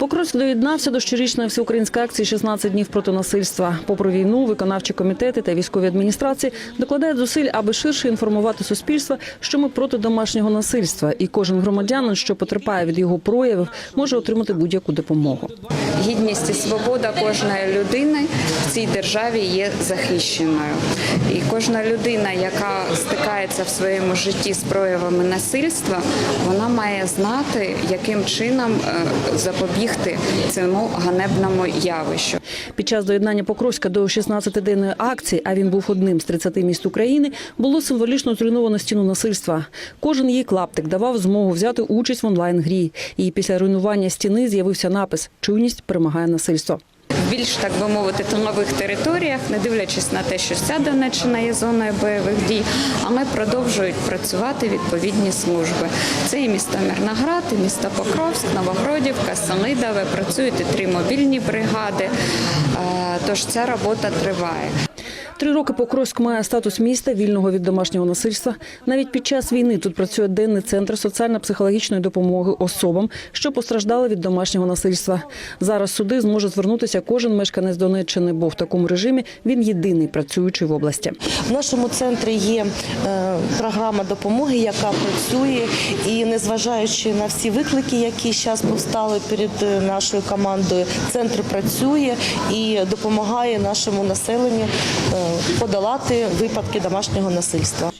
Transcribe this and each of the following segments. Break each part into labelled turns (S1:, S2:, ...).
S1: Покровськ доєднався до щорічної всеукраїнської акції «16 днів проти насильства. Попри війну, виконавчі комітети та військові адміністрації докладають зусиль, аби ширше інформувати суспільство, що ми проти домашнього насильства, і кожен громадянин, що потерпає від його проявів, може отримати будь-яку допомогу.
S2: Гідність і свобода кожної людини в цій державі є захищеною. І кожна людина, яка стикається в своєму житті з проявами насильства, вона має знати, яким чином е, запобігти цьому ганебному явищу.
S1: Під час доєднання Покровська до 16-денної акції, а він був одним з 30 міст України, було символічно зруйновано стіну насильства. Кожен її клаптик давав змогу взяти участь в онлайн-грі. І після руйнування стіни з'явився напис «Чуйність перемагає насильство».
S2: Більш так би мовити тилових територіях, не дивлячись на те, що вся Донеччина є зоною бойових дій, але продовжують працювати відповідні служби. Це і місто Мирноград, і місто Покровськ, Новогродівка, Селидове. Працюють і три мобільні бригади. Е, Тож ця робота триває.
S1: Три роки Покровськ має статус міста вільного від домашнього насильства. Навіть під час війни тут працює денний центр соціально-психологічної допомоги особам, що постраждали від домашнього насильства. Зараз суди зможе звернутися кожен мешканець Донеччини, бо в такому режимі він єдиний працюючий в області.
S3: В нашому центрі є е, програма допомоги, яка працює, і незважаючи на всі виклики, які зараз повстали перед е, нашою командою, центр працює і допомагає нашому населенню е, подолати випадки домашнього насильства.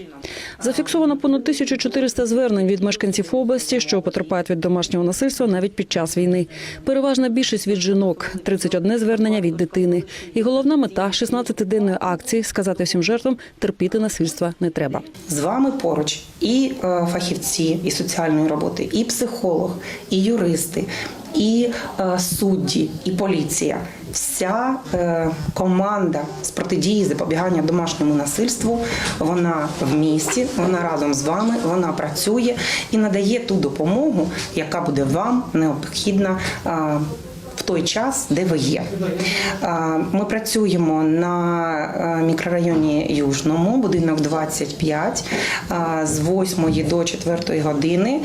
S1: Зафіксовано понад 1400 звернень від мешканців області, що потерпають від домашнього насильства навіть під час війни. Переважна більшість від жінок, 31 звернення від дитини. І головна мета 16-денної акції сказати всім жертвам терпіти насильства не треба.
S4: З вами поруч і е, фахівці і соціальної роботи, і психолог, і юристи, і е, судді, і поліція. Вся е, команда з протидії запобігання домашньому насильству. Вона в місті, вона разом з вами, вона працює і надає ту допомогу, яка буде вам необхідна. е, в той час, де ви є. Ми працюємо на мікрорайоні Южному, будинок 25, з 8 до 4 години,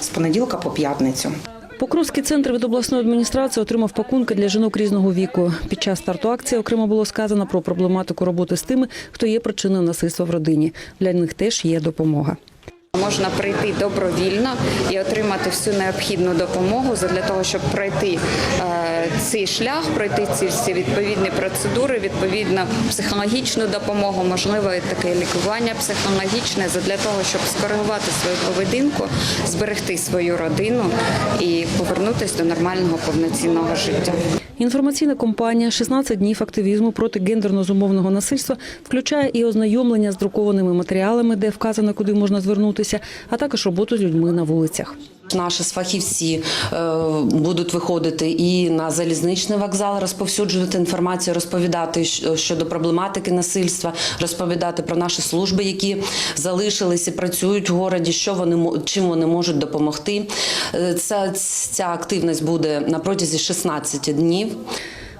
S4: з понеділка по п'ятницю.
S1: Покровський центр від обласної адміністрації отримав пакунки для жінок різного віку. Під час старту акції окремо було сказано про проблематику роботи з тими, хто є причиною насильства в родині. Для них теж є допомога.
S2: Можна прийти добровільно і отримати всю необхідну допомогу для того, щоб пройти е, цей шлях, пройти ці всі відповідні процедури, відповідно психологічну допомогу, можливо, і таке лікування психологічне для того, щоб скоригувати свою поведінку, зберегти свою родину і повернутися до нормального повноцінного життя.
S1: Інформаційна компанія «16 днів активізму проти гендерно-зумовного насильства включає і ознайомлення з друкованими матеріалами, де вказано, куди можна звернутися, а також роботу з людьми на вулицях.
S5: Наші фахівці е, будуть виходити і на залізничний вокзал, розповсюджувати інформацію, розповідати щодо проблематики насильства, розповідати про наші служби, які залишились і працюють в городі, що вони чим вони можуть допомогти. Е, Ця, ця активність буде на протязі 16 днів.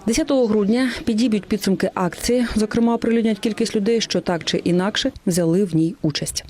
S1: 10 грудня підіб'ють підсумки акції. Зокрема, оприлюднять кількість людей, що так чи інакше взяли в ній участь.